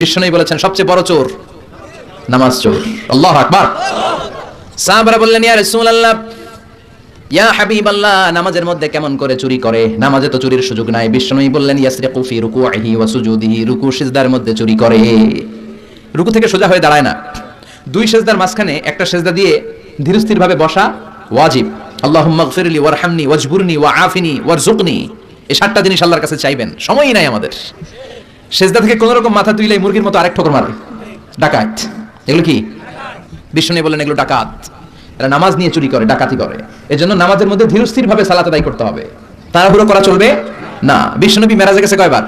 বিষ্ণুই বলেছেন, সবচেয়ে বড় চোর নামাজ চোর। আল্লাহ আকবার। সাহাবারা বললেন, ইয়া রাসূলুল্লাহ, ইয়া হাবিবাল্লাহ, নামাজের মধ্যে কেমন করে চুরি করে? নামাজে তো চুরির সুযোগ নাই। বিষ্ণুই বললেন, ইয়াসরিকু ফি রুকুইহি ওয়া সুজুদিহি, রুকু সিজদার মধ্যে চুরি করে। রুকু থেকে সোজা হয়ে দাঁড়ায় না। দুই সেজদার মাঝখানে একটা সেজদা দিয়ে ধীরস্থিরভাবে বসা ওয়াজিব। আল্লাহুম্মা গফিরলি ওয়ারহামনি, ওয়াজবুরনি, ওয়া আফিনি ওয়ারজুকনি এই সাতটা জিনিস আল্লাহর কাছে চাইবেন। সময়ই নাই আমাদের। সেজদা থেকে কোন রকম মাথা তুইলে মুরগির মতো আরেক ঠোকর মারবে। ডাকাত। এগুলো কি? বিষ্ণু বলেন এগুলো ডাকাত। এরা নামাজ নিয়ে চুরি করে, ডাকাতি করে। এজন্য নামাজের মধ্যে ধীরস্থির ভাবে সালাত আদায় করতে হবে। তাড়াহুড়ো করা চলবে? না। বিষ্ণুনবী মেরাজে গেছে কয়বার?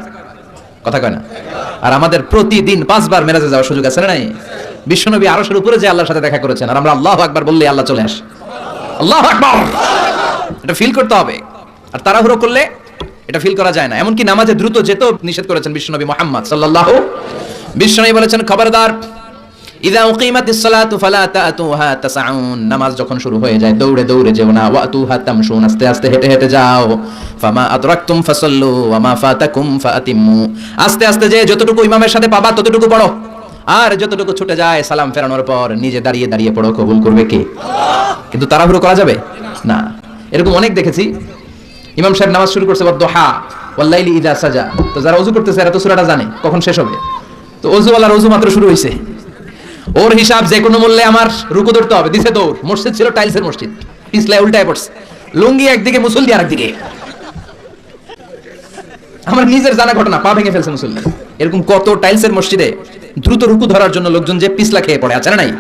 কথা কয় না। আর আমাদের প্রতিদিন পাঁচবার মেরাজে যাওয়ার সুযোগ আছে নাই? বিশ্বনবী আরশের উপরে যে আল্লাহর সাথে দেখা করেছেন, আর আমরা আল্লাহ আকবার বললে আল্লাহ চলে আসে। আল্লাহ আকবার! এটা ফিল করতে হবে। আর তাড়াহুড়ো করলে এটা ফিল করা যায় না। এমনকি নামাজে দ্রুত যেতেও নিষেধ করেছেন বিশ্বনবী মোহাম্মদ সাল্লাল্লাহু বিশ্বনবী বলেছেন, খবরদার, ইদা উকিমাতিস সালাতু ফালা তাতুহা তাসআউন নামাজ যখন শুরু হয়ে যায়, দৌড়ে দৌড়ে যেও না ওয়াতুহা তামশুন। আস্তে আস্তে হেঁটে হেঁটে যাও। ফামা আদরাকতুম ফাসাল্লু ওয়া মা ফাতাকুম ফাআতিমু। আস্তে আস্তে যে যতটুকু ইমামের সাথে পাবা, ততটুকু পড়ো। আর যতটুকু ছুটে যায়, সালাম ফেরানোর পর নিজে দাঁড়িয়ে দাঁড়িয়ে পড়ো, কবুল করবে কে? কিন্তু তাড়াহুড়ো করা যাবে? না। এরকম অনেক দেখেছি ইমাম সাহেব নামাজ শুরু করছে দোহা ওয়াল্লাইলি ইদা সাজা। তো যারা অজু করতেছে, এরা তো সূরাটা জানে, কখন শেষ হবে। তো অজুওয়ালার অজু মাত্র শুরু হয়েছে ওর হিসাব যে কোনো মূল্যে আমার রুকু ধরতে হবে, দিছে দৌড়। মসজিদ ছিল টাইলসের মসজিদ, পিছলায় উল্টায় পড়ছে। লুঙ্গি একদিকে, মুসল্লি আরেকদিকে। আমার নিজের জানা ঘটনা, পা ভেঙে ফেলছে মুসল্লি। এরকম কত টাইলসের মসজিদে দ্রুত রুকু ধরার জন্য লোকজন যে পিছলা খেয়ে পড়ে, আছে না নাই?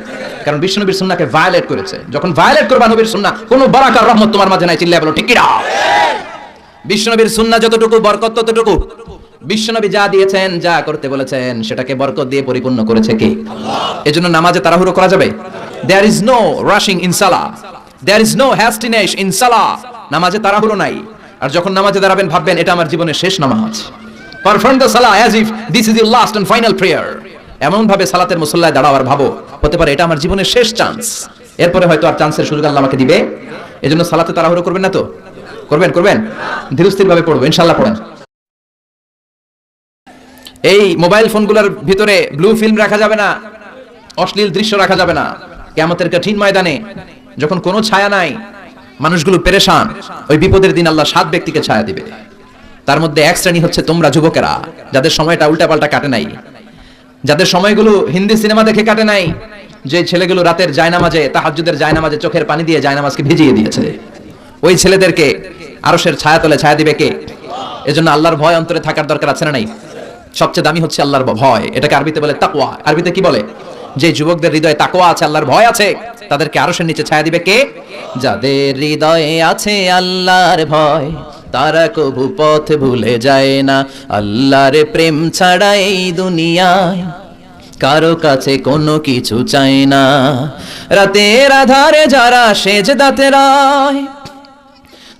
কারণ বিষ্ণুবীর সুন্নাকে ভায়োলেট করেছে। যখন ভায়োলেট করবা নবীর সুন্না কোনো বারাকার রহমত তোমার মাঝে নাই, চিল্লায় বলো, ঠিক কি না? বিষ্ণুনবীর সুন্না যতটুকু, বরকত ততটুকু। বিশ্বনবী যা দিয়েছেন, যা করতে বলেছেন, সেটাকে বরকত দিয়ে পরিপূর্ণ করেছে কে? এজন্য নামাজে তাড়াহুড়ো করা যাবে। There is no rushing in সালা there is no hastiness in সালা নামাজে তাড়াহুড়ো নাই। আর যখন নামাজে দাঁড়াবেন, ভাববেন, এটা আমার জীবনের শেষ নামাজ। পারফর্ম দ্য সালা as if this is your last and final prayer এমন ভাবে সালাতের মুসল্লায় দাঁড়াওয়ার ভাবো, হতে পারে এটা আমার জীবনের শেষ চান্স এরপরে হয়তো আর চান্সের সুযোগ আল্লাহ আমাকে দিবে। এজন্য সালাতে তাড়াহুড়ো করবেন না তো? করবেন করবেন? ধীরস্থির ভাবে পড়ব, ইনশাল্লাহ পড়েন। এই মোবাইল ফোনগুলোর ভিতরে ব্লু ফিল্ম রাখা যাবে না, অশ্লীল দৃশ্য রাখা যাবে না। কেমতের কঠিন ময়দানে যখন কোনো ছায়া নাই, মানুষগুলো পেরেশান, ওই বিপদের দিন আল্লাহ সাত ব্যক্তিকে ছায়া দিবে। তার মধ্যে এক শ্রেণি হচ্ছে তোমরা যুবকেরা, যাদের সময়টা উল্টাপাল্টা কাটে নাই। যাদের সময়গুলো হিন্দি সিনেমা দেখে কাটে নাই, যে ছেলেগুলো রাতের জায়নামাজে তাহাজুদের জায়নামাজে চোখের পানি দিয়ে জায়নামাজকে ভিজিয়ে দিয়েছে। ওই ছেলেদেরকে আরশের ছায়া তলে ছায়া দিবে কে? এজন্য আল্লাহর ভয় অন্তরে থাকার দরকার আছে না নাই? সবচেয়ে দামি হচ্ছে আল্লাহর ভয়। এটাকে আরবিতে বলে তাকওয়া। আরবিতে কি বলে? যে যুবকদের হৃদয়ে তাকওয়া আছে, আল্লাহর ভয় আছে, তাদেরকে আরশের নিচে ছায়া দিবে কে? যাদের হৃদয়ে আছে আল্লাহর ভয়, তারা কবু পথ ভুলে যায় না। আল্লাহর প্রেম ছাড়া এই দুনিয়ায় কারও কাছে কোনো কিছু চায় না। রাতের আধারে যারা সেজ দাতে রায়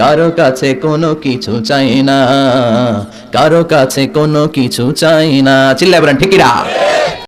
কারও কাছে কোনো কিছু চাই না, কারও কাছে কোনো কিছু চাই না। চিল্লা বলেন ঠিকিরা